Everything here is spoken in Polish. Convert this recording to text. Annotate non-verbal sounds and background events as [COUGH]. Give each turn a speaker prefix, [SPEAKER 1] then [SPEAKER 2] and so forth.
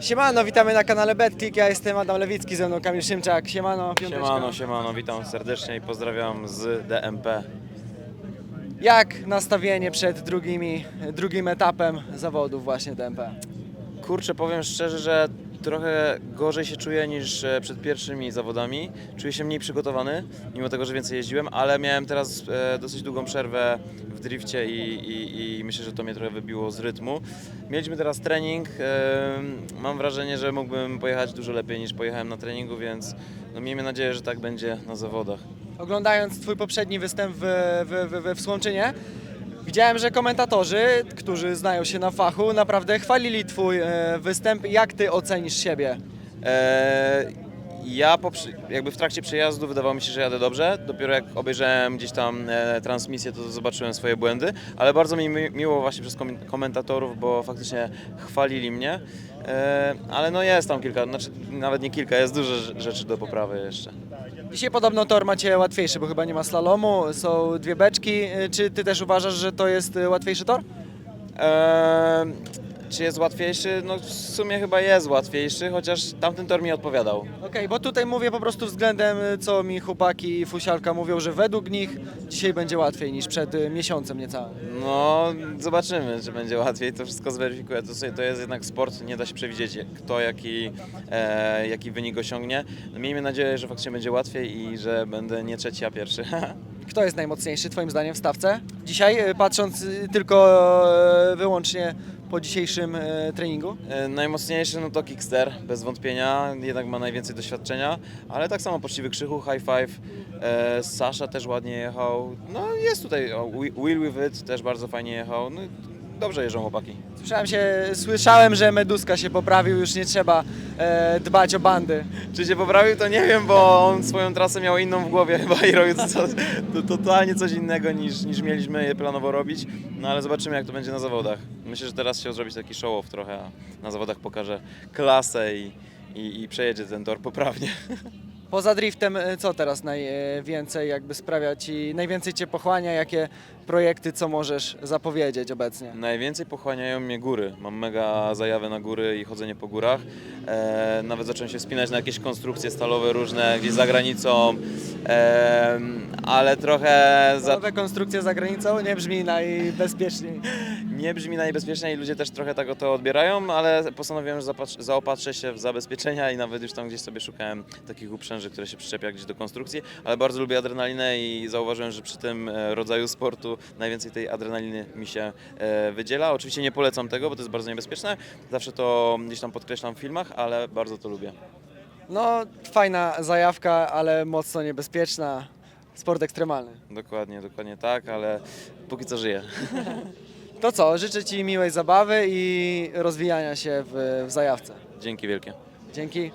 [SPEAKER 1] Siemano, witamy na kanale BetClick, ja jestem Adam Lewicki, ze mną Kamil Szymczak. Siemano, piąteczka.
[SPEAKER 2] Siemano, siemano, witam serdecznie i pozdrawiam z DMP.
[SPEAKER 1] Jak nastawienie przed drugimi, drugim etapem zawodów właśnie DMP?
[SPEAKER 2] Kurczę, powiem szczerze, że trochę gorzej się czuję niż e, przed pierwszymi zawodami. Czuję się mniej przygotowany, mimo tego, że więcej jeździłem, ale miałem teraz e, dosyć długą przerwę w drifcie i, i, i myślę, że to mnie trochę wybiło z rytmu. Mieliśmy teraz trening. Mam wrażenie, że mógłbym pojechać dużo lepiej niż pojechałem na treningu, więc no, miejmy nadzieję, że tak będzie na zawodach.
[SPEAKER 1] Oglądając Twój poprzedni występ w, w, w, we Wsłączynie, widziałem, że komentatorzy, którzy znają się na fachu, naprawdę chwalili Twój e, występ. Jak Ty ocenisz siebie?
[SPEAKER 2] Eee, ja po, jakby w trakcie przejazdu wydawało mi się, że jadę dobrze. Dopiero jak obejrzałem gdzieś tam e, transmisję, to zobaczyłem swoje błędy, ale bardzo mi mi- miło właśnie przez kom- komentatorów, bo faktycznie chwalili mnie. E, ale no jest tam kilka, znaczy nawet nie kilka, jest dużo rze- rzeczy do poprawy jeszcze.
[SPEAKER 1] Dzisiaj podobno tor macie łatwiejszy, bo chyba nie ma slalomu, są dwie beczki. E, Czy Ty też uważasz, że to jest e, łatwiejszy tor?
[SPEAKER 2] Eee, czy jest łatwiejszy? No w sumie chyba jest łatwiejszy, chociaż tamten tor mi odpowiadał.
[SPEAKER 1] Okej, bo tutaj mówię po prostu względem, y, co mi chłopaki i fusialka mówią, że według nich dzisiaj będzie łatwiej niż przed y, miesiącem niecałym.
[SPEAKER 2] No, zobaczymy, czy będzie łatwiej. To wszystko zweryfikuję. To, sobie, to jest jednak sport, nie da się przewidzieć, kto jaki, e, jaki wynik osiągnie. No, miejmy nadzieję, że faktycznie będzie łatwiej i że będę nie trzeci, a pierwszy. [LAUGHS]
[SPEAKER 1] Kto jest najmocniejszy Twoim zdaniem w stawce? Dzisiaj, y, patrząc y, tylko y, wyłącznie po dzisiejszym y, treningu?
[SPEAKER 2] E, Najmocniejszy no to Kickster, bez wątpienia, jednak ma najwięcej doświadczenia, ale tak samo poczciwy krzychu, high five, e, Sasha też ładnie jechał, no jest tutaj, Will With It też bardzo fajnie jechał, no, dobrze jeżdżą chłopaki.
[SPEAKER 1] Słyszałem, się, słyszałem, że Meduska się poprawił, już nie trzeba e, dbać o bandy.
[SPEAKER 2] Czy się poprawił, to nie wiem, bo on swoją trasę miał inną w głowie [LAUGHS] chyba i robił to, to, to totalnie coś innego niż, niż mieliśmy planowo robić. No ale zobaczymy jak to będzie na zawodach. Myślę, że teraz chciał zrobić taki show-off trochę, a na zawodach pokaże klasę i, i, i przejedzie ten tor poprawnie. [LAUGHS]
[SPEAKER 1] Poza driftem, y, co teraz najwięcej jakby sprawia Ci, najwięcej Cię pochłania? Jakie projekty, co możesz zapowiedzieć obecnie?
[SPEAKER 2] Najwięcej pochłaniają mnie góry. Mam mega zajawę na góry i chodzenie po górach. E, nawet zacząłem się wspinać na jakieś konstrukcje stalowe różne gdzieś za granicą, e, ale trochę za,
[SPEAKER 1] Nowe konstrukcje za granicą nie brzmi najbezpieczniej. [LAUGHS]
[SPEAKER 2] Nie brzmi najbezpieczniej i ludzie też trochę tak to odbierają, ale postanowiłem, że zaopatrzę się w zabezpieczenia i nawet już tam gdzieś sobie szukałem takich uprzęży, które się przyczepia gdzieś do konstrukcji, ale bardzo lubię adrenalinę i zauważyłem, że przy tym e, rodzaju sportu najwięcej tej adrenaliny mi się e, wydziela. Oczywiście nie polecam tego, bo to jest bardzo niebezpieczne. Zawsze to gdzieś tam podkreślam w filmach, ale bardzo to lubię.
[SPEAKER 1] No, fajna zajawka, ale mocno niebezpieczna. Sport ekstremalny.
[SPEAKER 2] Dokładnie, dokładnie tak, ale póki co żyję. [LAUGHS]
[SPEAKER 1] To co, życzę Ci miłej zabawy i rozwijania się w, w zajawce.
[SPEAKER 2] Dzięki wielkie.
[SPEAKER 1] Dzięki.